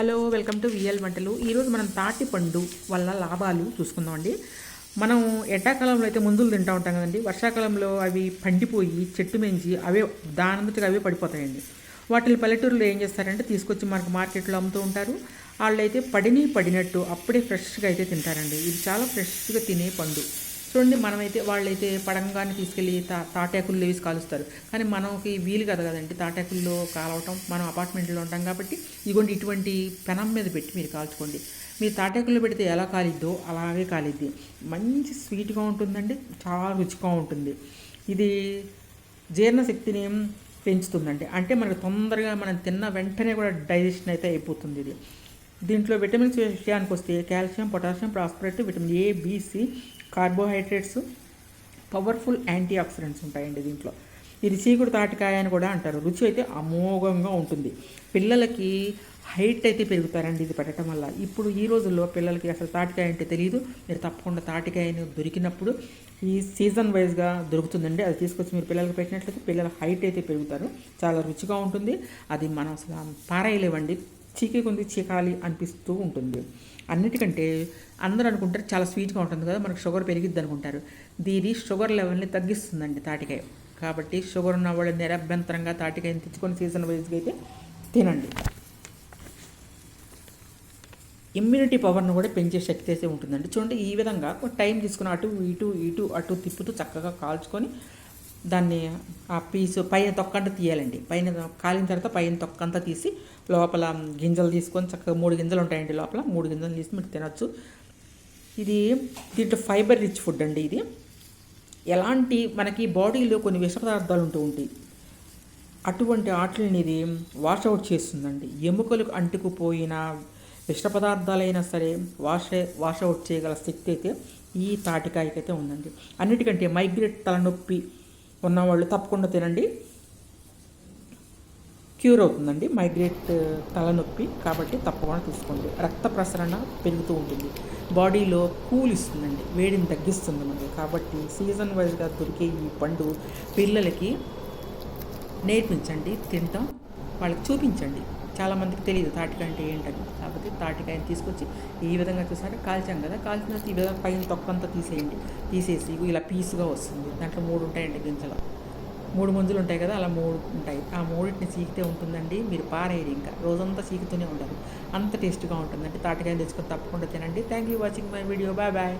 Hello welcome to VL వంటలు. ఈరోజు మనం తాటి పండు వల్ల లాభాలు చూసుకుందాం అండి. మనం ఎండాకాలంలో అయితే ముందులు తింటూ ఉంటాం కదండి. వర్షాకాలంలో అవి పండిపోయి చెట్టు మెంచి అవే దానంతటిగా అవే పడిపోతాయండి. వాటిని పల్లెటూరులో ఏం చేస్తారంటే తీసుకొచ్చి మనకు మార్కెట్లో అమ్ముతూ ఉంటారు. వాళ్ళు అయితే పడిని పడినట్టు అప్పుడే ఫ్రెష్గా అయితే తింటారండి. ఇది చాలా ఫ్రెష్గా తినే పండు. చూడండి మనమైతే వాళ్ళైతే పడంగాన్ని తీసుకెళ్ళి తా తాటాకుల్లో వేసి కాలుస్తారు. కానీ మనకి వీలు కదా కదండి. తాటాకుల్లో కాలవటం మనం అపార్ట్మెంట్లో ఉంటాం కాబట్టి ఇదిగోండి ఇటువంటి పెనం మీద పెట్టి మీరు కాల్చుకోండి. మీరు తాటాకుల్లో పెడితే ఎలా కాలిద్దో అలాగే కాలిద్ది. మంచి స్వీట్గా ఉంటుందండి చాలా రుచిగా ఉంటుంది. ఇది జీర్ణశక్తిని పెంచుతుందండి. అంటే మనకు తొందరగా మనం తిన్న వెంటనే కూడా డైజెషన్ అయితే అయిపోతుంది ఇది. దీంట్లో విటమిన్స్ విషయానికి వస్తే calcium potassium phosphorus vitamin A B C carbohydrates powerful antioxidants ఉంటాయండి దీంట్లో. ఇది చీకుడు తాటికాయ అని కూడా అంటారు. రుచి అయితే అమోఘంగా ఉంటుంది. పిల్లలకి హైట్ అయితే పెరుగుతారండి ఇది పెట్టడం వల్ల. ఇప్పుడు ఈ రోజుల్లో పిల్లలకి అసలు తాటికాయ అంటే తెలియదు మీరు తప్పకుండా తాటికాయని దొరికినప్పుడు ఈ సీజన్ వైజ్గా దొరుకుతుందండి. అది తీసుకొచ్చి మీరు పిల్లలకి పెట్టినట్లయితే పిల్లల హైట్ అయితే పెరుగుతారు. చాలా రుచిగా ఉంటుంది. అది మనం అసలు పారేయలేవండి చీకి కొంది చీకాలి అనిపిస్తూ ఉంటుంది. అన్నిటికంటే అందరూ అనుకుంటారు చాలా స్వీట్గా ఉంటుంది కదా మనకు షుగర్ పెరిగిద్ది అనుకుంటారు. దీని షుగర్ లెవెల్ని తగ్గిస్తుందండి తాటికాయ. కాబట్టి షుగర్ ఉన్న వాళ్ళు నిరభ్యంతరంగా తాటికాయని తెచ్చుకొని సీజన్ వైజ్గా అయితే తినండి. ఇమ్యూనిటీ పవర్ను కూడా పెంచే శక్తి అయితే ఉంటుందండి. చూడండి ఈ విధంగా టైం తీసుకుని అటు ఇటు ఇటు అటు తిప్పుతూ చక్కగా కాల్చుకొని దాన్ని ఆ పీసు పైన తొక్కంతా తీయాలండి. పైన కాలిన తర్వాత పైన తొక్కంతా తీసి లోపల గింజలు తీసుకొని చక్కగా మూడు గింజలు ఉంటాయండి లోపల. మూడు గింజలు తీసి మీరు తినచ్చు. ఇది దీంట్లో ఫైబర్ రిచ్ ఫుడ్ అండి ఇది. ఎలాంటి మనకి బాడీలో కొన్ని విష పదార్థాలు ఉంటూ ఉంటాయి. అటువంటి ఆటలని ఇది వాష్ అవుట్ చేస్తుందండి. ఎముకలకు అంటుకుపోయిన విష పదార్థాలైనా సరే వాష్ వాష్ అవుట్ చేయగల శక్తి అయితే ఈ తాటికాయకైతే ఉందండి. అన్నిటికంటే మైగ్రేట్ తలనొప్పి ఉన్నవాళ్ళు తప్పకుండా తినండి. క్యూర్ అవుతుందండి. మైగ్రేట్ uh, తలనొప్పి కాబట్టి తప్పకుండా తీసుకోండి. రక్త ప్రసరణ పెరుగుతూ ఉంటుంది. బాడీలో కూల్ ఇస్తుందండి. వేడిని తగ్గిస్తుంది మనకి. కాబట్టి సీజన్ వైజ్గా దొరికే ఈ పండు పిల్లలకి నేర్పించండి తింటాం. వాళ్ళకి చూపించండి. చాలామందికి తెలియదు తాటికాయ అంటే ఏంటని. కాకపోతే తాటికాయని తీసుకొచ్చి ఈ విధంగా చూసారా కాల్చాం కదా కాల్చిన ఈ విధంగా పైన తొక్కంతా తీసేయండి. తీసేసి ఇలా పీస్గా వస్తుంది. దాంట్లో మూడు ఉంటాయండి గింజలు. మూడు మంజులు ఉంటాయి కదా అలా మూడు ఉంటాయి. ఆ మూడింటిని చీకితే ఉంటుందండి మీరు పారేయరు ఇంకా. రోజంతా చీకుతూనే ఉంటారు అంత టేస్ట్గా ఉంటుందండి. తాటికాయలు తెచ్చుకొని తప్పకుండా తినండి. Thank you watching my video bye bye